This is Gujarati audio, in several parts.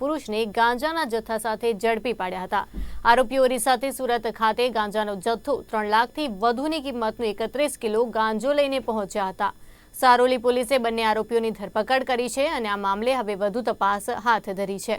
પુરુષને ગાંજાના જથ્થા સાથે ઝડપી પાડ્યા હતા. આરોપીઓની સાથે સુરત ખાતે ગાંજાનો જથ્થો ત્રણ લાખથી વધુની કિંમતનો એકત્રીસ કિલો ગાંજો લઈને પહોંચ્યા હતા. સારોલી પોલીસે બંને આરોપીઓની ધરપકડ કરી છે અને આ મામલે હવે વધુ તપાસ હાથ ધરી છે.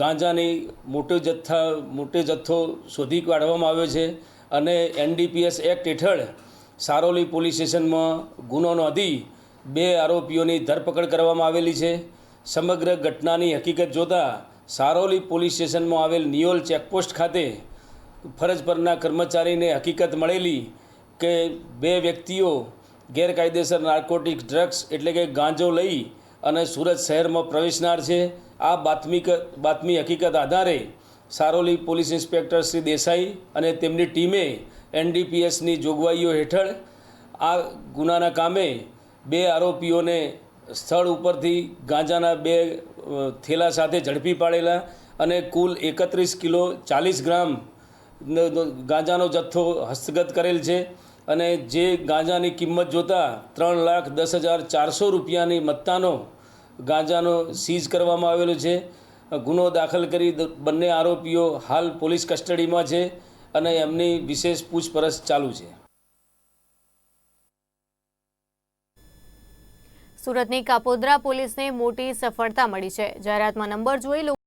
ગાંજાની મોટો જથ્થા, મોટો જથ્થો શોધી કાઢવામાં આવ્યો છે અને એનડીપીએસ એક્ટ હેઠળ સારોલી પોલીસ સ્ટેશનમાં ગુનો નોંધી બે આરોપીઓની ધરપકડ કરવામાં આવેલી છે. સમગ્ર ઘટનાની હકીકત જોતાં સારોલી પોલીસ સ્ટેશનમાં આવેલ નિયોલ ચેકપોસ્ટ ખાતે ફરજ પરના કર્મચારીને હકીકત મળેલી કે બે વ્યક્તિઓ ગેરકાયદેસર નાર્કોટિક ડ્રગ્સ એટલે કે ગાંજો લઈ અને સુરત શહેરમાં પ્રવેશનાર છે. આ બાતમી બાતમી હકીકત આધારે સારોલી પોલીસ ઇન્સ્પેક્ટર શ્રી દેસાઈ અને તેમની ટીમે એનડીપીએસની જોગવાઈઓ હેઠળ આ ગુનાના કામે બે આરોપીઓને સ્થળ ઉપરથી ગાંજાના બે થેલા સાથે ઝડપી પાડેલા અને કુલ એકત્રીસ કિલો ચાલીસ ગ્રામ ગાંજાનો જથ્થો હસ્તગત કરેલ છે અને જે ગાંજાની કિંમત જોતાં ત્રણ લાખ દસ હજાર ચારસો રૂપિયાની મત્તાનો ગાંજાનો સીઝ કરવામાં આવેલો છે. ગુનો દાખલ કરી બંને આરોપીઓ હાલ પોલીસ કસ્ટડીમાં છે અને એમની વિશેષ પૂછપરછ ચાલુ છે. સુરતની કાપોદ્રા પોલીસને મોટી સફળતા મળી છે. જાહેરાતમાં નંબર જોઈ